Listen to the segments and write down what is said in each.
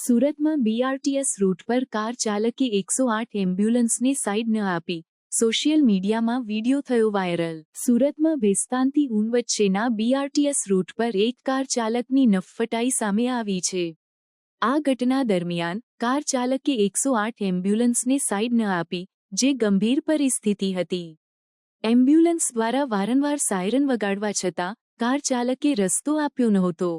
સુરતમાં BRTS route પર car ચાલકે એકસો આઠ એમ્બ્યુલન્સને સાઇડ ન આપી. સોશિયલ મીડિયામાં વીડિયો થયો વાયરલ. સુરતમાં ભેસ્તાનથી ઊન વચ્ચેના બીઆરટીએસ રૂટ પર એક કાર ચાલકની નફ્ફટાઈ સામે આવી છે. આ ઘટના દરમિયાન, કાર ચાલકે એકસો આઠ એમ્બ્યુલન્સને સાઇડ ન આપી, જે ગંભીર પરિસ્થિતિ હતી. એમ્બ્યુલન્સ દ્વારા વારંવાર સાયરન વગાડવા છતાં, કાર ચાલકે રસ્તો આપ્યો નહોતો.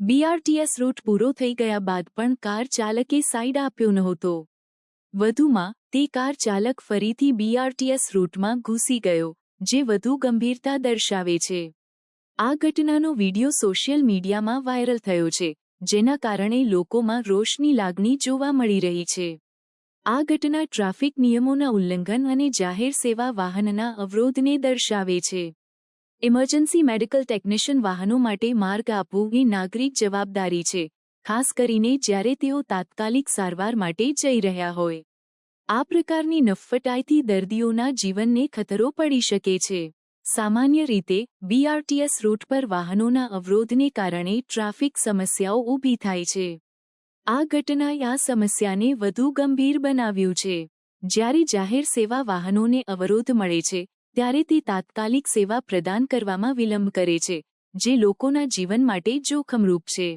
બીઆરટીએસ રૂટ પૂરો થઈ ગયા બાદ પણ કાર ચાલકે સાઇડ આપ્યો નહોતો. વધુમાં, તે કાર ચાલક ફરીથી બીઆરટીએસ રૂટમાં ઘૂસી ગયો, જે વધુ ગંભીરતા દર્શાવે છે. આ ઘટનાનો વીડિયો સોશિયલ મીડિયામાં વાયરલ થયો છે, જેના કારણે લોકોમાં રોષની લાગણી જોવા મળી રહી છે. આ ઘટના ટ્રાફિક નિયમોના ઉલ્લંઘન અને જાહેર સેવા વાહનના અવરોધને દર્શાવે છે. ઇમરજન્સી મેડિકલ ટેકનિશિયન વાહનો માટે માર્ગ આપવું એ નાગરિક જવાબદારી છે, ખાસ કરીને જ્યારે તેઓ તાત્કાલિક સારવાર માટે જઈ રહ્યા હોય. આ પ્રકારની નફ્ફટાઈથી દર્દીઓના જીવનને ખતરો પડી શકે છે. સામાન્ય રીતે બીઆરટીએસ રૂટ પર વાહનોના અવરોધને કારણે ટ્રાફિક સમસ્યાઓ ઊભી થાય છે. આ ઘટનાએ આ સમસ્યાને વધુ ગંભીર બનાવ્યું છે. જ્યારે જાહેર સેવા વાહનોને અવરોધ મળે છે ત્યારે તે તાત્કાલિક સેવા પ્રદાન કરવામાં વિલંબ કરે છે, જે લોકોના જીવન માટે જોખમરૂપ છે.